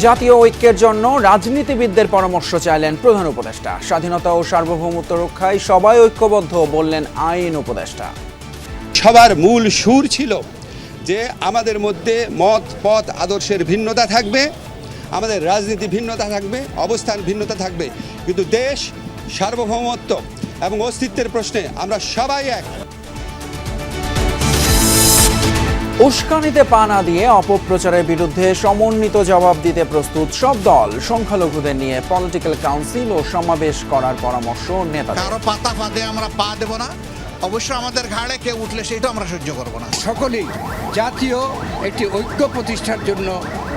জাতীয় ঐক্যের জন্য রাজনীতিবিদদের পরামর্শ চাইলেন প্রধান উপদেষ্টা। স্বাধীনতা ও সার্বভৌমত্ব রক্ষায় সবাই ঐক্যবদ্ধ বললেন আইন উপদেষ্টা। সবার মূল সুর ছিল যে আমাদের মধ্যে মত, পথ, আদর্শের ভিন্নতা থাকবে, আমাদের রাজনীতি ভিন্নতা থাকবে, অবস্থান ভিন্নতা থাকবে। কিন্তু দেশ সার্বভৌমত্ব এবং অস্তিত্বের প্রশ্নে আমরা সবাই এক। উস্কানিতে পা না দিয়ে অপপ্রচারের বিরুদ্ধে সমন্বিত জবাব দিতে প্রস্তুত সব দল। সংখ্যালঘুদের নিয়ে পলিটিক্যাল কাউন্সিল ও সমাবেশ করার পরামর্শ নেতা কারও পাতা ফাঁদে আমরা পা দেব না। অবশ্য আমাদের ঘাড়ে কেউ উঠলে সেটা আমরা সহ্য করব না। সকলেই জাতীয় একটি ঐক্য প্রতিষ্ঠার জন্য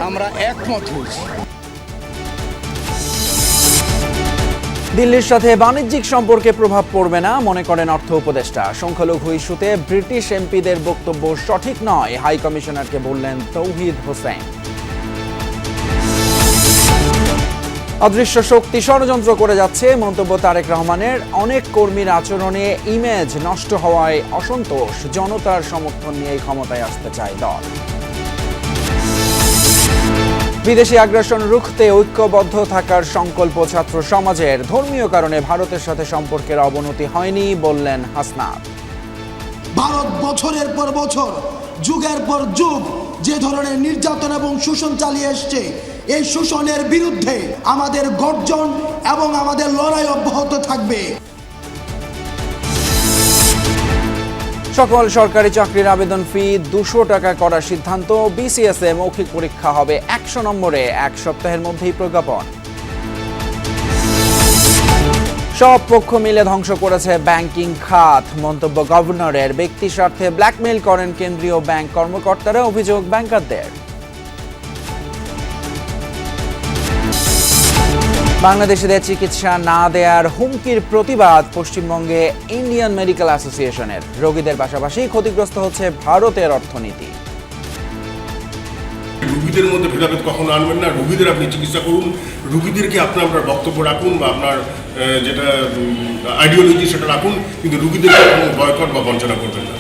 আমরা একমত হয়েছি। দিল্লির সাথে বাণিজ্যিক সম্পর্কে প্রভাব পড়বে না, মনে করেন অর্থ উপদেষ্টা। সংখ্যালঘু ইস্যুতে ব্রিটিশ এমপিদের বক্তব্য সঠিক নয়, হাই কমিশনারকে বললেন তৌহিদ হোসেন। অদৃশ্য শক্তি ষড়যন্ত্র করে যাচ্ছে, মন্তব্য তারেক রহমানের। অনেক কর্মীর আচরণে ইমেজ নষ্ট হওয়ায় অসন্তোষ, জনতার সমর্থন নিয়ে ক্ষমতায় আসতে চায় দল। বিদেশি আগ্রাসন রুখতে ঐক্যবদ্ধ থাকার সংকল্প ছাত্র সমাজের। ধর্মীয় কারণে ভারতের সাথে সম্পর্কের অবনতি হয়নি বললেন হাসনাত। ভারত বছরের পর বছর, যুগের পর যুগ যে ধরনের নির্যাতন এবং শোষণ চালিয়ে এসছে, এই শোষণের বিরুদ্ধে আমাদের গর্জন এবং আমাদের লড়াই অব্যাহত থাকবে। সকল সরকারি চাকরির আবেদন ফি দুশো টাকা করার সিদ্ধান্ত বিসিএস এ মৌখিক পরীক্ষা হবে একশো নম্বরে এক সপ্তাহের মধ্যেই প্রজ্ঞাপন। সব পক্ষ মিলে ধ্বংস করেছে ব্যাংকিং খাত। মন্তব্য গভর্নরের ব্যক্তি স্বার্থে ব্ল্যাকমেইল করেন কেন্দ্রীয় ব্যাংক কর্মকর্তারা অভিযোগ ব্যাংকারদের। বাংলাদেশিদের চিকিৎসা না দেয়ার হুমকির প্রতিবাদ পশ্চিমবঙ্গে ইন্ডিয়ান মেডিকেল অ্যাসোসিয়েশনের। রোগীদের পাশাপাশি ক্ষতিগ্রস্ত হচ্ছে ভারতের অর্থনীতি। রুগীদের মধ্যে ভেদাভেদ কখনো আনবেন না। রুগীদের আপনি চিকিৎসা করুন। রুগীদেরকে আপনি আপনার বক্তব্য রাখুন বা আপনার যেটা আইডিওলজি সেটা রাখুন, কিন্তু রুগীদেরকে বয়কট বা বঞ্চনা করবেন না।